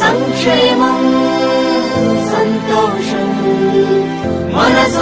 సంక్షేమం సంతోషం మనసు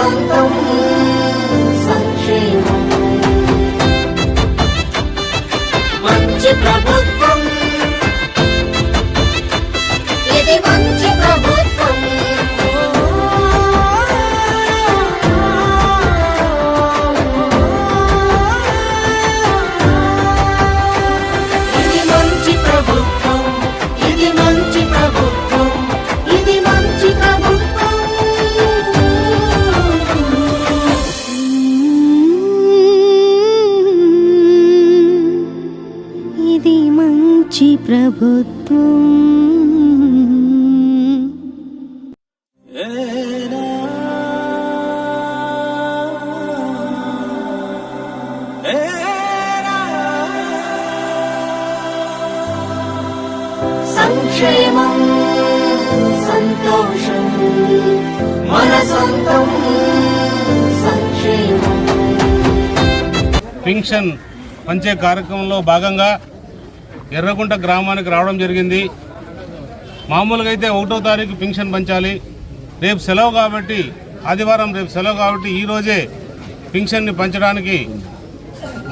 మంచి ప్రభుత్వం. సంక్షేమం సంతోషం మన సొంతం సంక్షేమం. పింఛన్ పంచే కార్యక్రమంలో భాగంగా ఎర్రగుంట గ్రామానికి రావడం జరిగింది. మామూలుగా అయితే ఒకటో తారీఖు పింఛన్ పంచాలి. రేపు సెలవు కాబట్టి ఆదివారం రేపు సెలవు కాబట్టి ఈరోజే పింఛన్ని పంచడానికి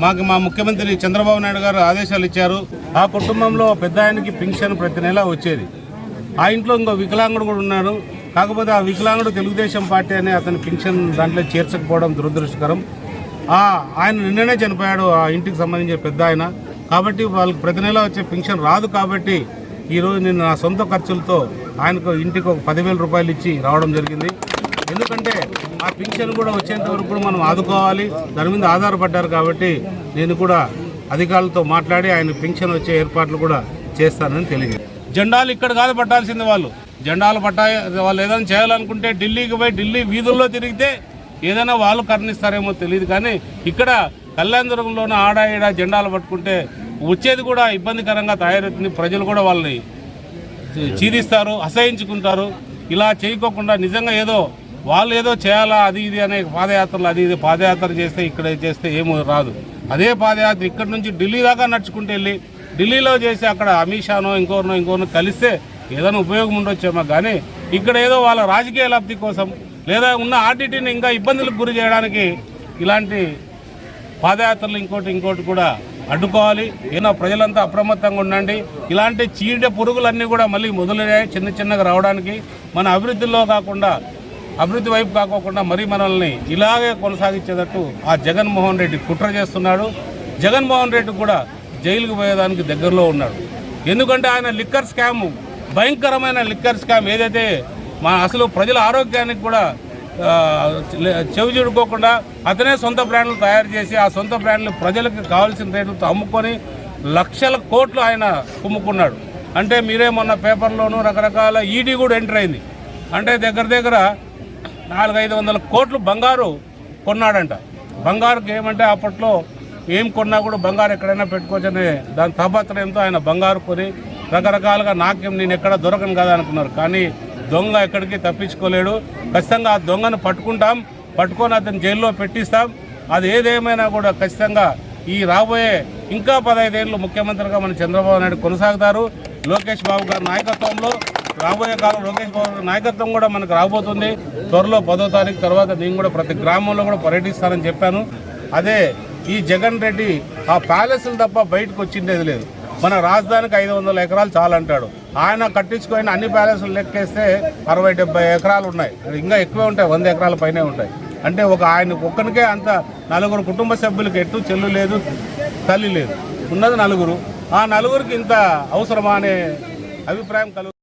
మాకు మా ముఖ్యమంత్రి చంద్రబాబు నాయుడు గారు ఆదేశాలు ఇచ్చారు. ఆ కుటుంబంలో పెద్ద ఆయనకి పింఛన్ ప్రతి నెల వచ్చేది. ఆ ఇంట్లో ఇంకో వికలాంగుడు కూడా ఉన్నాడు కాకపోతే ఆ వికలాంగుడు తెలుగుదేశం పార్టీ అనే అతని పింఛన్ దాంట్లో చేర్చకపోవడం దురదృష్టకరం. ఆయన నిన్ననే చనిపోయాడు. ఆ ఇంటికి సంబంధించిన పెద్ద ఆయన. కాబట్టి వాళ్ళకి ప్రతి నెల వచ్చే పెన్షన్ రాదు కాబట్టి ఈరోజు నేను నా సొంత ఖర్చులతో ఆయనకు ఇంటికి ఒక పదివేల రూపాయలు ఇచ్చి రావడం జరిగింది. ఎందుకంటే ఆ పింఛన్ కూడా వచ్చేంత వరకు కూడా మనం ఆదుకోవాలి. దాని మీద ఆధారపడ్డారు కాబట్టి నేను కూడా అధికారులతో మాట్లాడి ఆయన పింఛన్ వచ్చే ఏర్పాట్లు కూడా చేస్తానని తెలియదు జెండాలు ఇక్కడ కాదు పట్టాల్సింది వాళ్ళు. జెండాలు పట్టా వాళ్ళు ఏదైనా చేయాలనుకుంటే ఢిల్లీకి పోయి ఢిల్లీ వీధుల్లో తిరిగితే ఏదైనా వాళ్ళు కర్ణిస్తారేమో తెలియదు కానీ ఇక్కడ కళ్యాణదుర్గంలోనే ఆడా ఈడా జెండాలు పట్టుకుంటే వచ్చేది కూడా ఇబ్బందికరంగా తయారవుతుంది. ప్రజలు కూడా వాళ్ళని చీదిస్తారు అసహించుకుంటారు. ఇలా చేయకోకుండా నిజంగా ఏదో వాళ్ళు ఏదో చేయాలా అది ఇది అనే పాదయాత్రలు అది ఇది పాదయాత్ర చేస్తే ఇక్కడ చేస్తే ఏమో రాదు. అదే పాదయాత్ర ఇక్కడ నుంచి ఢిల్లీ దాకా నడుచుకుంటూ వెళ్ళి ఢిల్లీలో చేసి అక్కడ అమిత్ షానో ఇంకోరినో ఇంకోరినో కలిస్తే ఏదైనా ఉపయోగం ఉండొచ్చేమో. కానీ ఇక్కడ ఏదో వాళ్ళ రాజకీయ లబ్ధి కోసం లేదా ఉన్న ఆర్టీటీని ఇంకా ఇబ్బందులకు గురి చేయడానికి ఇలాంటి పాదయాత్రలు ఇంకోటి ఇంకోటి కూడా అడ్డుకోవాలి. ఏదో ప్రజలంతా అప్రమత్తంగా ఉండండి. ఇలాంటి చీడ పురుగులన్నీ కూడా మళ్ళీ మొదలయ్యాయి చిన్న చిన్నగా రావడానికి. మన అభివృద్ధిలో కాకుండా అభివృద్ధి వైపు కాకోకుండా మరీ మనల్ని ఇలాగే కొనసాగించేటట్టు ఆ జగన్మోహన్ రెడ్డి కుట్ర చేస్తున్నాడు. జగన్మోహన్ రెడ్డి కూడా జైలుకు పోయేదానికి దగ్గరలో ఉన్నాడు. ఎందుకంటే ఆయన లిక్కర్ స్కామ్ భయంకరమైన లిక్కర్ స్కామ్ ఏదైతే మా అసలు ప్రజల ఆరోగ్యానికి కూడా చెవి చూడుకోకుండా అతనే సొంత బ్రాండ్లు తయారు చేసి ఆ సొంత బ్రాండ్లు ప్రజలకు కావాల్సిన రేట్లతో అమ్ముకొని లక్షల కోట్లు ఆయన కుమ్ముకున్నాడు. అంటే మీరే మొన్న పేపర్లోనూ రకరకాల ఈడీ కూడా ఎంటర్ అయింది. అంటే దగ్గర దగ్గర నాలుగైదు వందల కోట్లు బంగారు కొన్నాడంట. బంగారుకి ఏమంటే అప్పట్లో ఏం కొన్నా కూడా బంగారు ఎక్కడైనా పెట్టుకోవచ్చనే దాని తాపత్రయంతో ఆయన బంగారు కొని రకరకాలుగా నాకేం నేను ఎక్కడ దొరకను కదా అనుకున్నారు. కానీ దొంగ ఎక్కడికి తప్పించుకోలేడు. ఖచ్చితంగా ఆ దొంగను పట్టుకుంటాం. పట్టుకొని అతను జైల్లో పెట్టిస్తాం. అది ఏదేమైనా కూడా ఖచ్చితంగా ఈ రాబోయే ఇంకా పదహైదేళ్ళు ముఖ్యమంత్రిగా మన చంద్రబాబు నాయుడు కొనసాగుతారు. లోకేష్ బాబు గారి నాయకత్వంలో రాబోయే కాలం లోకేష్ బాబు గారి నాయకత్వం కూడా మనకు రాబోతుంది. త్వరలో పదో తారీఖు తర్వాత నేను కూడా ప్రతి గ్రామంలో కూడా పర్యటిస్తానని చెప్పాను. అదే ఈ జగన్ రెడ్డి ఆ ప్యాలెస్లు తప్ప బయటకు వచ్చిండేది లేదు. మన రాజధానికి ఐదు వందల ఎకరాలు చాలంటాడు. ఆయన కట్టించుకొని అన్ని ప్యాలెస్లు లెక్కేస్తే అరవై డెబ్బై ఎకరాలు ఉన్నాయి. ఇంకా ఎక్కువే ఉంటాయి వంద ఎకరాల పైనే ఉంటాయి. అంటే ఒక ఆయన ఒక్కరికే అంత నలుగురు కుటుంబ సభ్యులకి ఎటు చెల్లు లేదు తల్లి లేదు. ఉన్నది నలుగురు. ఆ నలుగురికి ఇంత అవసరమా అనే అభిప్రాయం కలుగు